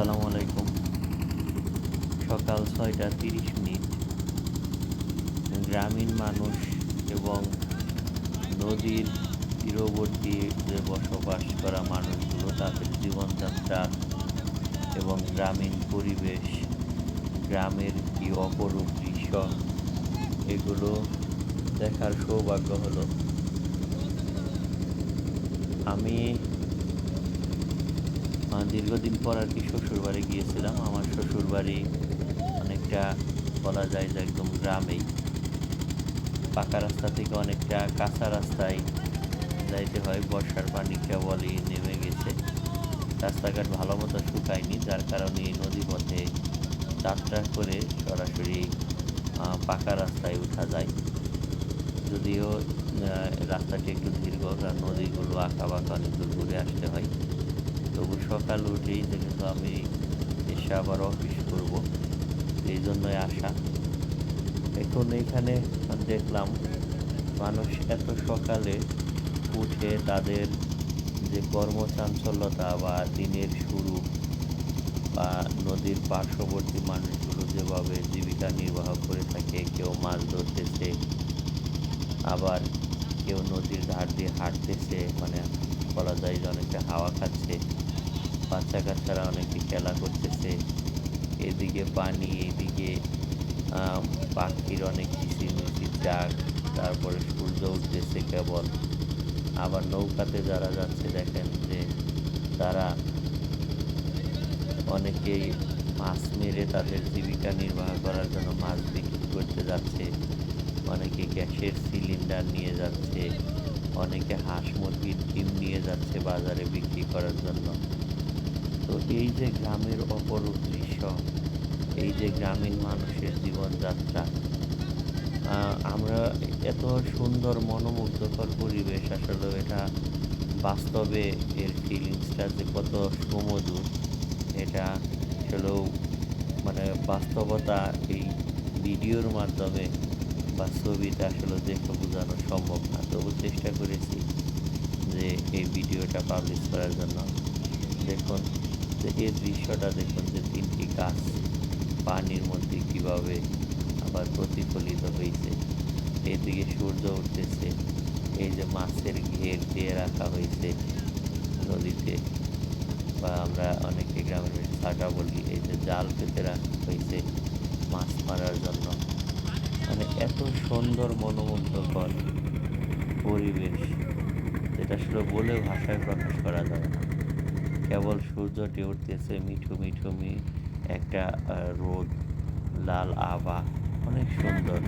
আসসালামু আলাইকুম। সকাল ছয়টা তিরিশ মিনিট। গ্রামীণ মানুষ এবং নদীর তীরবর্তী যে বসবাস করা মানুষগুলো, তাদের জীবনযাত্রা এবং গ্রামীণ পরিবেশ, গ্রামের কি অপরূপ দৃশ্য, এগুলো দেখার সৌভাগ্য হলো। আমি দীর্ঘদিন পর আর কি শ্বশুরবাড়ি গিয়েছিলাম। আমার শ্বশুরবাড়ি অনেকটা বলা যায় যে একদম গ্রামেই। পাকা রাস্তা থেকে অনেকটা কাঁচা রাস্তায় যাইতে হয়। বর্ষার পানি কেবলই নেমে গেছে। রাস্তাঘাট ভালো মতো শুকায়নি, যার কারণে এই নদী পথে যাত্রা করে সরাসরি পাকা রাস্তায় উঠা যায়। যদিও রাস্তাটি একটু দীর্ঘ, কারণ নদীগুলো আঁকা বাঁকা অনেক দূর ঘুরে আসতে হয়। সকাল উঠেই যেহেতু আমি এসে আবার অফিস করব এই জন্যই আসা। এখন এখানে দেখলাম মানুষ এত সকালে উঠে তাদের যে কর্মচাঞ্চল্যতা বা দিনের শুরু বা নদীর পার্শ্ববর্তী মানুষগুলো যেভাবে জীবিকা নির্বাহ করে থাকে, কেউ মাছ ধরতেছে, আবার কেউ নদীর ধার দিয়ে হাঁটতেছে মানে বলা যায় যে অনেকটা হাওয়া খাচ্ছে। বাচ্চা কাচ্চারা অনেকে খেলা করতেছে। এদিকে পানি, এদিকে পাখির অনেক কিচিরমিচির ডাক তারপরে সূর্য উঠতেছে কেবল। আবার নৌকাতে যারা যাচ্ছে, দেখেন যে তারা অনেকেই মাছ মেরে তাদের জীবিকা নির্বাহ করার জন্য মাছ বিক্রি করতে যাচ্ছে। অনেকে গ্যাসের সিলিন্ডার নিয়ে যাচ্ছে। অনেকে হাঁস মুরগির ডিম নিয়ে যাচ্ছে বাজারে বিক্রি করার জন্য। তো এই যে গ্রামের অপরূপ দৃশ্য এই যে গ্রামীণ মানুষের জীবনযাত্রা আমরা এত সুন্দর মনোমুগ্ধকর পরিবেশ আসলে এটা বাস্তবে এর ফিলিংসটা যে কত সুমধুর, এটা আসলেও মানে বাস্তবতা এই ভিডিওর মাধ্যমে বা ছবিটা আসলে দেখে বোঝানো সম্ভব না। তবু চেষ্টা করেছি যে এই ভিডিওটা পাবলিশ করার জন্য। দেখুন এই দৃশ্যটা দেখুন যে তিনটি গাছ পানির মধ্যে কীভাবে আবার প্রতিফলিত হয়েছে এদিকে সূর্য উঠতেছে, এই যে মাছের ঘের দিয়ে রাখা হয়েছে নদীতে, বা আমরা অনেকে গ্রামের ছাটা বলি, এই যে জাল পেতে রাখা হয়েছে মাছ মারার জন্য। মানে এত সুন্দর মনোমুগ্ধকর পরিবেশ, যেটা আসলে বলে ভাষায় প্রকাশ করা যাবে না। কেবল সূর্যটি উঠতেছে মিঠু মিঠু মি একটা রোদ লাল আভা অনেক সুন্দর